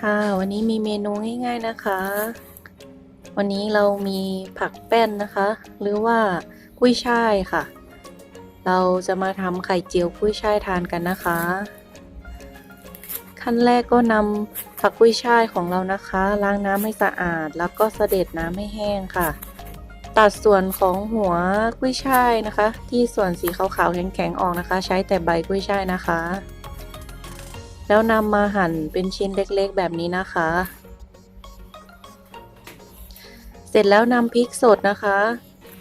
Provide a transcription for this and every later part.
ค่ะ วันนี้มีเมนูง่าย ๆนะคะ วันนี้เรามีผักแป้นนะคะ หรือว่ากุ้ยช่ายค่ะ เราจะมาทำไข่เจียวกุ้ยช่ายทานกันนะคะ ขั้นแรกก็นำผักกุ้ยช่ายของเรานะคะ ล้างน้ำให้สะอาด แล้วก็เสด็จน้ำให้แห้งค่ะ ตัดส่วนของหัวกุ้ยช่ายนะคะ ที่ส่วนสีขาวๆแข็งๆออกนะคะ ใช้แต่ใบกุ้ยช่ายนะคะ แล้วนำมาหั่นเป็นชิ้นเล็กๆ แบบนี้นะคะ เสร็จแล้วนำพริกสดนะคะ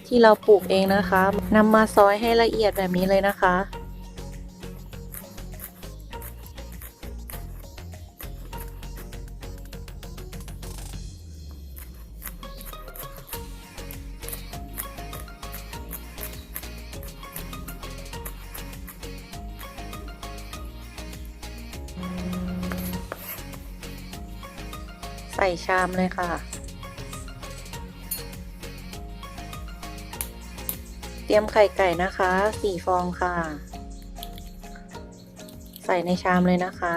ที่เราปลูกเองนะคะนำมาซอยให้ละเอียดแบบนี้เลยนะคะ ส่ชามเลยค่ะ เตรียมไข่ไก่นะคะสี่ฟองค่ะ ใส่ในชามเลยนะคะ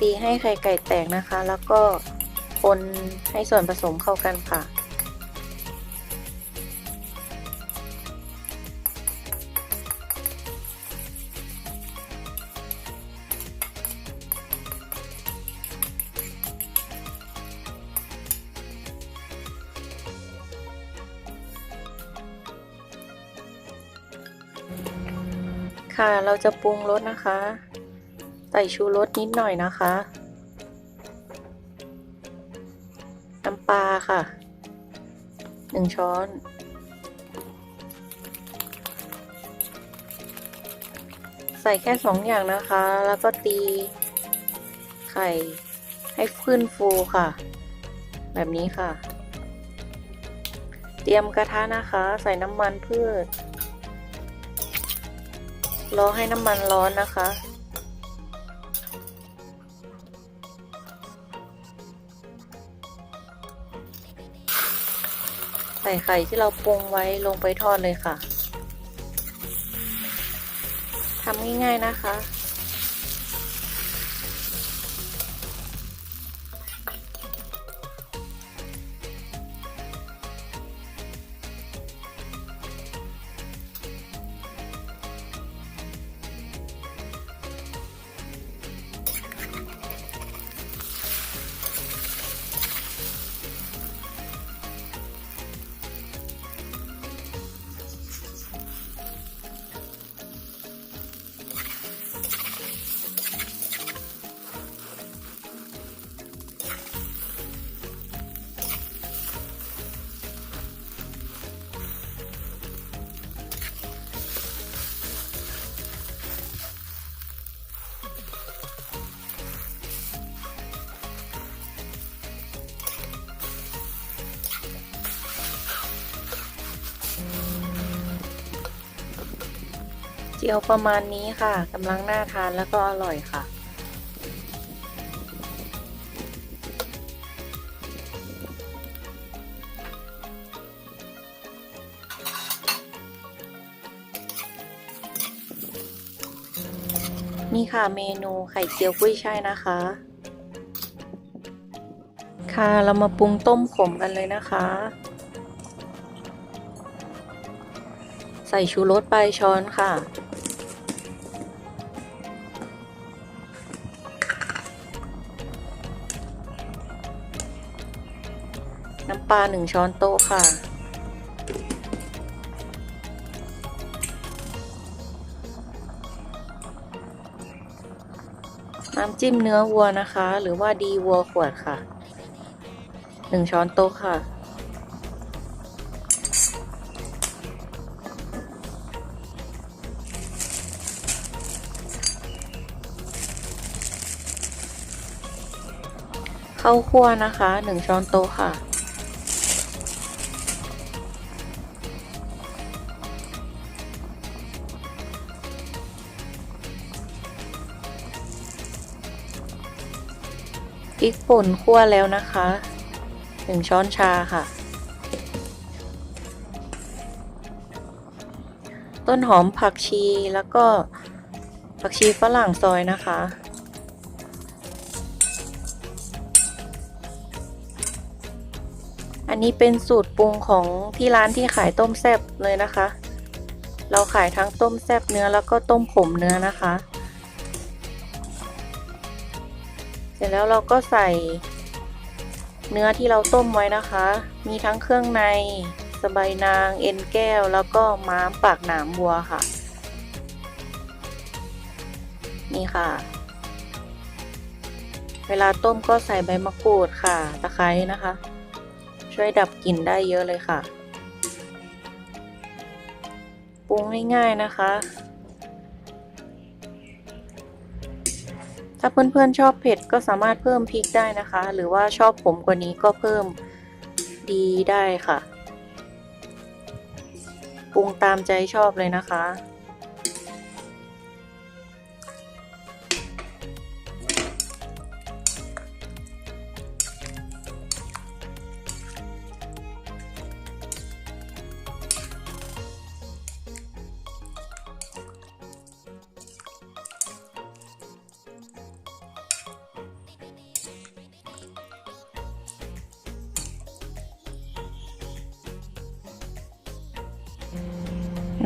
ตีให้ไข่ไก่แตกนะคะ แล้วก็ คนให้ส่วนผสมเข้ากันค่ะ ค่ะเราจะปรุงรสนะคะ ใส่ชูรสนิดหน่อยนะคะ ค่ะหนึ่งช้อน ใส่แค่สองอย่างนะคะ แล้วก็ตีไข่ให้ขึ้นฟูค่ะ แบบนี้ค่ะ เตรียมกระทะนะคะ ใส่น้ำมันพืชรอให้น้ำมันร้อนนะคะ ส่ไข่ที่เราปรุงไว้ลงไปทอดเลยค่ะทำง่ายๆนะคะ จียวประมาณนี้ค่ะกำลังน่าทานแล้วก็อร่อยค่ะ นี่ค่ะเมนูไข่เจียวกุ้ยช่ายนะคะ ค่ะเรามาปรุงต้มขมกันเลยนะคะใส่ชูรสไปช้อนค่ะ ปลาหนึ่งช้อนโต๊ะค่ะ น้ำจิ้มเนื้อวัวนะคะ หรือว่าดีวัวขวดค่ะหนึ่งช้อนโต๊ะค่ะข้าวคั่วนะคะหนึ่งช้อนโต๊ะค่ะ ริกป่นคั่วแล้วนะคะหนึ่งช้อนชาค่ะ ต้นหอมผักชีแล้วก็ผักชีฝรั่งซอยนะคะ อันนี้เป็นสูตรปรุงของที่ร้านที่ขายต้มแซ่บเลยนะคะ เราขายทั้งต้มแซ่บเนื้อแล้วก็ต้มขมเนื้อนะคะ เสร็จแล้วเราก็ใส่เนื้อที่เราต้มไว้นะคะ มีทั้งเครื่องใน สบายนาง เอ็นแก้ว แล้วก็ม้ามปากหนามวัวค่ะ นี่ค่ะ เวลาต้มก็ใส่ใบมะกรูดค่ะ ตะไคร้นะคะ ช่วยดับกลิ่นได้เยอะเลยค่ะ ปรุงง่ายๆนะคะ ถ้าเพื่อนๆชอบเผ็ดก็สามารถเพิ่มพริกได้นะคะ หรือว่าชอบขมกว่านี้ก็เพิ่มดีได้ค่ะ ปรุงตามใจชอบเลยนะคะ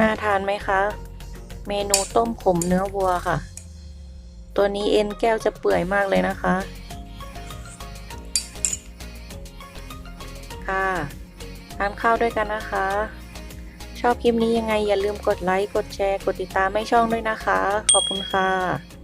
น่าทานไหมคะ เมนูต้มขมเนื้อวัวค่ะ ตัวนี้เอ็นแก้วจะเปื่อยมากเลยนะคะ ค่ะ ทานข้าวด้วยกันนะคะ ชอบคลิปนี้ยังไงอย่าลืมกดไลค์ กดแชร์ กดติดตามให้ช่องด้วยนะคะ ขอบคุณค่ะ